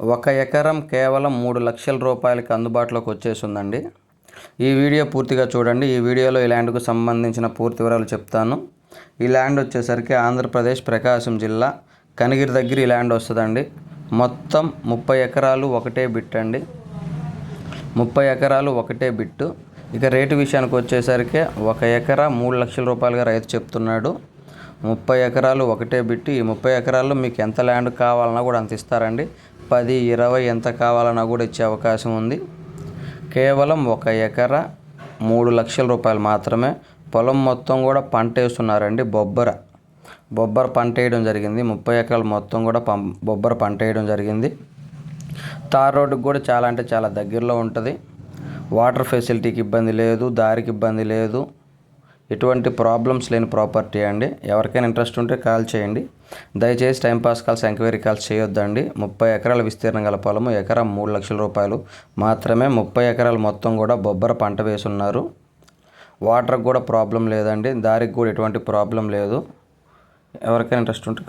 ఒక ఎకరం కేవలం మూడు లక్షల రూపాయలకి అందుబాటులోకి వచ్చేసిందండి. ఈ వీడియో పూర్తిగా చూడండి. ఈ వీడియోలో ఈ ల్యాండ్కు సంబంధించిన పూర్తి వివరాలు చెప్తాను. ఈ ల్యాండ్ వచ్చేసరికి ఆంధ్రప్రదేశ్ ప్రకాశం జిల్లా కనిగిరి దగ్గర ఈ ల్యాండ్ వస్తుందండి. మొత్తం ముప్పై ఎకరాలు ఒకటే బిట్ అండి. ముప్పై ఎకరాలు ఒకటే బిట్టు ఇక రేటు విషయానికి వచ్చేసరికి ఒక ఎకరా మూడు లక్షల రూపాయలుగా రైతు చెప్తున్నాడు. ముప్పై ఎకరాలు ఒకటే బిట్టి ఈ ముప్పై ఎకరాల్లో మీకు ఎంత ల్యాండ్ కావాలన్నా కూడా అంత ఇస్తారండి. పది ఇరవై ఎంత కావాలన్నా కూడా ఇచ్చే అవకాశం ఉంది. కేవలం ఒక ఎకరా మూడు లక్షల రూపాయలు మాత్రమే. పొలం మొత్తం కూడా పంట వేస్తున్నారండి బొబ్బర. బొబ్బర పంట వేయడం జరిగింది. ముప్పై ఎకరాలు మొత్తం కూడా పం బొబ్బర పంట వేయడం జరిగింది. తార్ రోడ్డుకి కూడా చాలా అంటే చాలా దగ్గరలో ఉంటుంది. వాటర్ ఫెసిలిటీకి ఇబ్బంది లేదు దారికి ఇబ్బంది లేదు. ఎటువంటి ప్రాబ్లమ్స్ లేని ప్రాపర్టీ అండి. ఎవరికైనా ఇంట్రెస్ట్ ఉంటే కాల్ చేయండి. దయచేసి టైంపాస్ కాల్స్ ఎంక్వైరీ కాల్స్ చేయొద్దండి. ముప్పై ఎకరాల విస్తీర్ణం గల పొలము ఎకరం మూడు లక్షల రూపాయలు. మాత్రమే ముప్పై ఎకరాలు మొత్తం కూడా బొబ్బర పంట వేసున్నారు. వాటర్కి కూడా ప్రాబ్లం లేదండి. దారికి కూడా ఎటువంటి ప్రాబ్లం లేదు. ఎవరికైనా ఇంట్రెస్ట్ ఉంటే